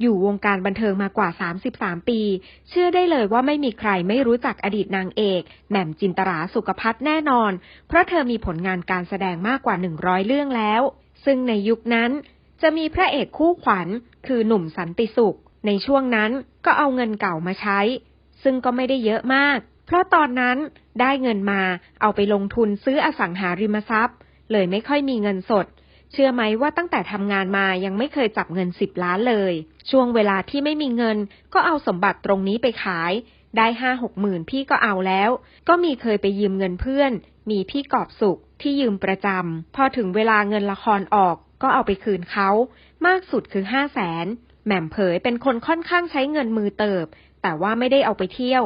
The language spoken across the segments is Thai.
อยู่วงการบันเทิงมากว่า 33 ปี เชื่อได้เลยว่าไม่มีใครไม่รู้จักอดีตนางเอกแหม่มจินตราสุขพัฒน์แน่นอน เพราะเธอมีผลงานการแสดงมากกว่า 100 เรื่องแล้ว ซึ่งในยุคนั้นจะมีพระเอกคู่ขวัญ คือหนุ่มสันติสุข ในช่วงนั้นก็เอาเงินเก่ามาใช้ ซึ่งก็ไม่ได้เยอะมาก เพราะตอนนั้นได้เงินมาเอาไปลงทุนซื้ออสังหาริมทรัพย์ เลยไม่ค่อยมีเงินสด เชื่อไหมว่าตั้งแต่ทำงานมายังไม่เคยจับเงินสิบล้านเลย ช่วงเวลาที่ไม่มีเงิน ก็เอาสมบัติตรงนี้ไปขาย ได้ห้าหกหมื่นพี่ก็เอาแล้ว ก็มีเคยไปยืมเงินเพื่อน มีพี่กอบสุขที่ยืมประจำ พอถึงเวลาเงินละครออก ก็เอาไปคืนเขา มากสุดคือห้าแสนแหม่มเผยเป็นคนค่อนข้างใช้เงินมือเติบ แต่ว่าไม่ได้เอาไปเที่ยว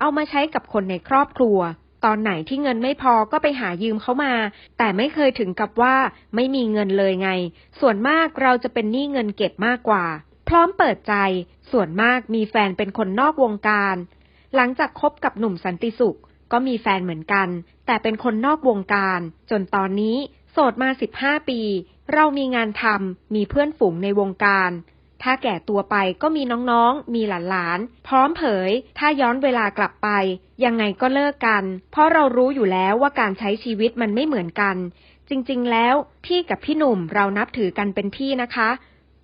เอามาใช้กับคนในครอบครัว ตอนไหนที่เงินไม่พอก็ไปหายืมเขามา แต่ไม่เคยถึงกับว่าไม่มีเงินเลยไง ส่วนมากเราจะเป็นหนี้เงินเก็บมากกว่า พร้อมเปิดใจ ส่วนมากมีแฟนเป็นคนนอกวงการ หลังจากคบกับหนุ่มสันติสุข ก็มีแฟนเหมือนกัน แต่เป็นคนนอกวงการ จนตอนนี้ โสดมา 15 ปี เรามีงานทำมีเพื่อนฝูงในวงการ ถ้าแก่ตัวไปก็มีน้องๆ มีหลานๆ พร้อมเผย ถ้าย้อนเวลากลับไป ยังไงก็เลิกกัน เพราะเรารู้อยู่แล้วว่าการใช้ชีวิตมันไม่เหมือนกัน จริงๆ แล้ว พี่กับพี่หนุ่มเรานับถือกันเป็นพี่นะคะ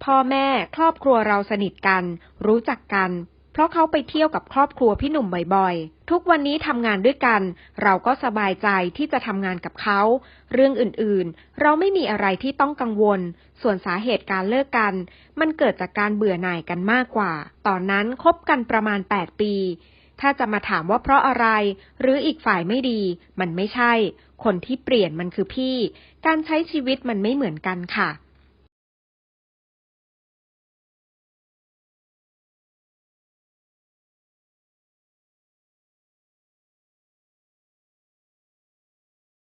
พ่อแม่ครอบครัวเราสนิทกัน รู้จักกัน เพราะเขาไปเที่ยวกับครอบครัวพี่หนุ่มบ่อยๆ ทุกวันนี้ทำงานด้วยกัน เราก็สบายใจที่จะทำงานกับเขา เรื่องอื่นๆ เราไม่มีอะไรที่ต้องกังวล ส่วนสาเหตุการเลิกกัน มันเกิดจากการเบื่อหน่ายกันมากกว่า ตอนนั้นคบกันประมาณ 8 ปี ถ้าจะมาถามว่าเพราะอะไร หรืออีกฝ่ายไม่ดี มันไม่ใช่ คนที่เปลี่ยนมันคือพี่ การใช้ชีวิตมันไม่เหมือนกันค่ะ